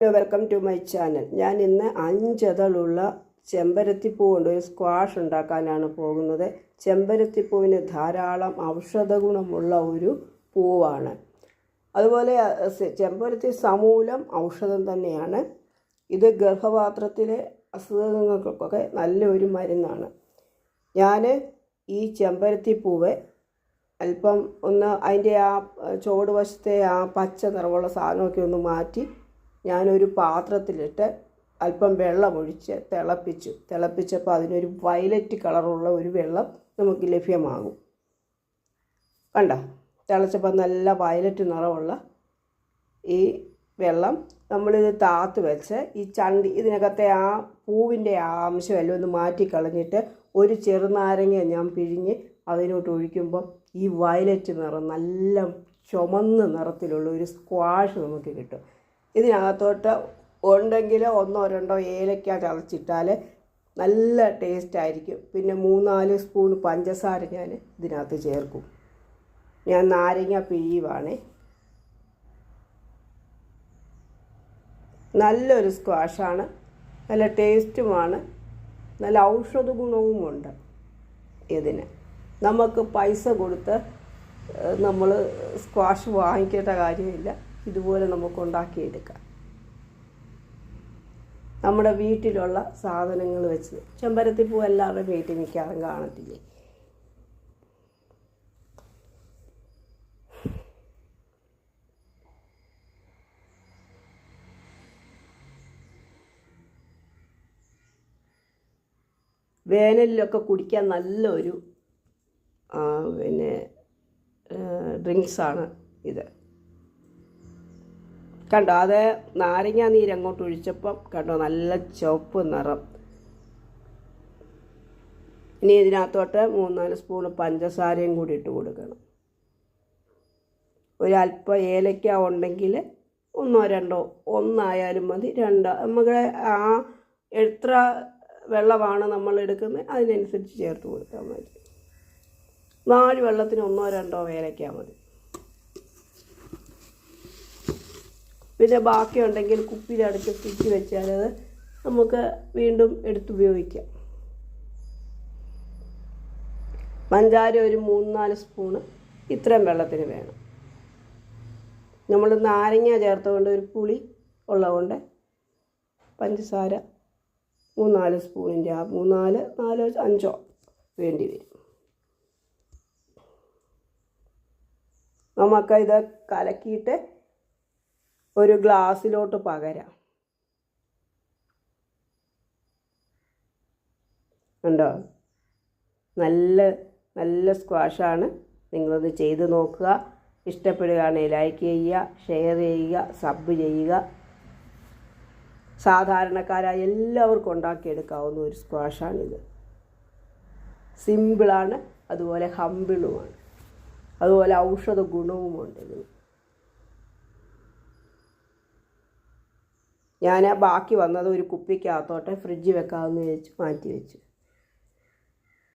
Welcome to my channel ഞാൻ ഇന്ന് അഞ്ചതളുള്ള ചെമ്പരത്തിപ്പൂ കൊണ്ട് ഒരു സ്ക്വാഷ് ഉണ്ടാക്കാനാണ് പോകുന്നത്. ചെമ്പരത്തിപ്പൂവിന് ധാരാളം ഔഷധ ഗുണമുള്ള ഒരു പൂവാണ്. അതുപോലെ ചെമ്പരത്തി സമൂലം ഔഷധം തന്നെയാണ്. ഇത് ഗർഭപാത്രത്തിലെ അസുഖങ്ങൾക്കൊക്കെ നല്ലൊരു മരുന്നാണ്. ഞാൻ ഈ ചെമ്പരത്തിപ്പൂവ് അല്പം ഒന്ന് അതിന്റെ ആ ചുവട് വശത്തെ ആ പച്ച നിറമുള്ള സാധനമൊക്കെ ഒന്ന് മാറ്റി ഞാനൊരു പാത്രത്തിലിട്ട് അല്പം വെള്ളമൊഴിച്ച് തിളപ്പിച്ചു. തിളപ്പിച്ചപ്പോൾ അതിനൊരു വയലറ്റ് കളറുള്ള ഒരു വെള്ളം നമുക്ക് ലഭ്യമാകും. കണ്ട? തിളച്ചപ്പോൾ നല്ല വയലറ്റ് നിറമുള്ള ഈ വെള്ളം നമ്മളിത് താത്ത് വെച്ച് ഈ ചണ്ടി ഇതിനകത്തെ ആ പൂവിന്റെ ആ അംശമെല്ലാം ഒന്ന് മാറ്റിക്കളഞ്ഞിട്ട് ഒരു ചെറുനാരങ്ങ ഞാൻ പിഴിഞ്ഞ് അതിനോട്ട് ഒഴിക്കുമ്പോൾ ഈ വയലറ്റ് നിറം നല്ല ചുമന്ന നിറത്തിലുള്ള ഒരു സ്ക്വാഷ് നമുക്ക് കിട്ടും. ഇതിനകത്തോട്ട് ഉണ്ടെങ്കിൽ ഒന്നോ രണ്ടോ ഏലക്ക ചതച്ചിട്ടാൽ നല്ല ടേസ്റ്റ് ആയിരിക്കും. പിന്നെ മൂന്നാൽ സ്പൂൺ പഞ്ചസാര ഞാൻ ഇതിനകത്ത് ചേർക്കും. ഞാൻ നാരങ്ങ പിഴിയുവാണേ നല്ലൊരു സ്ക്വാഷാണ് നല്ല ടേസ്റ്റുമാണ് നല്ല ഔഷധ ഗുണവുമുണ്ട് ഇതിന്. നമുക്ക് പൈസ കൊടുത്ത് നമ്മൾ സ്ക്വാഷ് വാങ്ങിക്കേണ്ട കാര്യമില്ല. ഇതുപോലെ നമുക്ക് ഉണ്ടാക്കിയെടുക്കാം. നമ്മുടെ വീട്ടിലുള്ള സാധനങ്ങൾ വെച്ച് ചെമ്പരത്തി പൂ എല്ലാവരുടെയും വീട്ടിൽ മിക്കാറും കാണത്തില്ലേ? വേനലിലൊക്കെ കുടിക്കാൻ നല്ലൊരു പിന്നെ ഡ്രിങ്ക്സാണ് ഇത്. കണ്ടോ അത് നാരങ്ങ നീര് അങ്ങോട്ട് ഒഴിച്ചപ്പം കണ്ടോ നല്ല ചുവപ്പ് നിറം. ഇനി ഇതിനകത്തോട്ട് മൂന്നാൽ സ്പൂൺ പഞ്ചസാരയും കൂടി ഇട്ട് കൊടുക്കണം. ഒരല്പം ഏലക്ക ഉണ്ടെങ്കിൽ ഒന്നോ രണ്ടോ ഒന്നായാലും മതി രണ്ടോ. നമുക്ക് ആ എത്ര വെള്ളമാണ് നമ്മൾ എടുക്കുന്നത് അതിനനുസരിച്ച് ചേർത്ത് കൊടുത്താൽ മതി. നാല് വെള്ളത്തിന് ഒന്നോ രണ്ടോ ഏലക്ക മതി. പിന്നെ ബാക്കിയുണ്ടെങ്കിൽ കുപ്പിയിലടച്ച് ഫ്രിഡ്ജ് വെച്ചാൽ അത് നമുക്ക് വീണ്ടും എടുത്തുപയോഗിക്കാം പഞ്ചാര ഒരു മൂന്ന് നാല് സ്പൂണ് ഇത്രയും വെള്ളത്തിന് വേണം. നമ്മൾ നാരങ്ങ ചേർത്തുകൊണ്ട് ഒരു പുളി ഉള്ളതുകൊണ്ട് പഞ്ചസാര മൂന്നാൽ സ്പൂണിന്റെ ആ മൂന്നാൽ നാലോ അഞ്ചോ വേണ്ടി വരും. നമുക്ക് ഇത് കലക്കിയിട്ട് ഒരു ഗ്ലാസ്സിലോട്ട് പകരാം. ഉണ്ടോ നല്ല നല്ല സ്ക്വാഷാണ്. നിങ്ങളത് ചെയ്ത് നോക്കുക. ഇഷ്ടപ്പെടുകയാണെങ്കിൽ ലൈക്ക് ചെയ്യുക ഷെയർ ചെയ്യുക സബ് ചെയ്യുക. സാധാരണക്കാരായ എല്ലാവർക്കും ഉണ്ടാക്കിയെടുക്കാവുന്ന ഒരു സ്ക്വാഷാണിത്. സിമ്പിളാണ് അതുപോലെ ഹമ്പിളുമാണ് അതുപോലെ ഔഷധ ഗുണവുമുണ്ട് ഇതിന്. ഞാൻ ബാക്കി വന്നത് ഒരു കുപ്പിക്കകത്തോട്ട് ഫ്രിഡ്ജ് വെക്കാമെന്ന് വെച്ച് മാറ്റി വെച്ചു.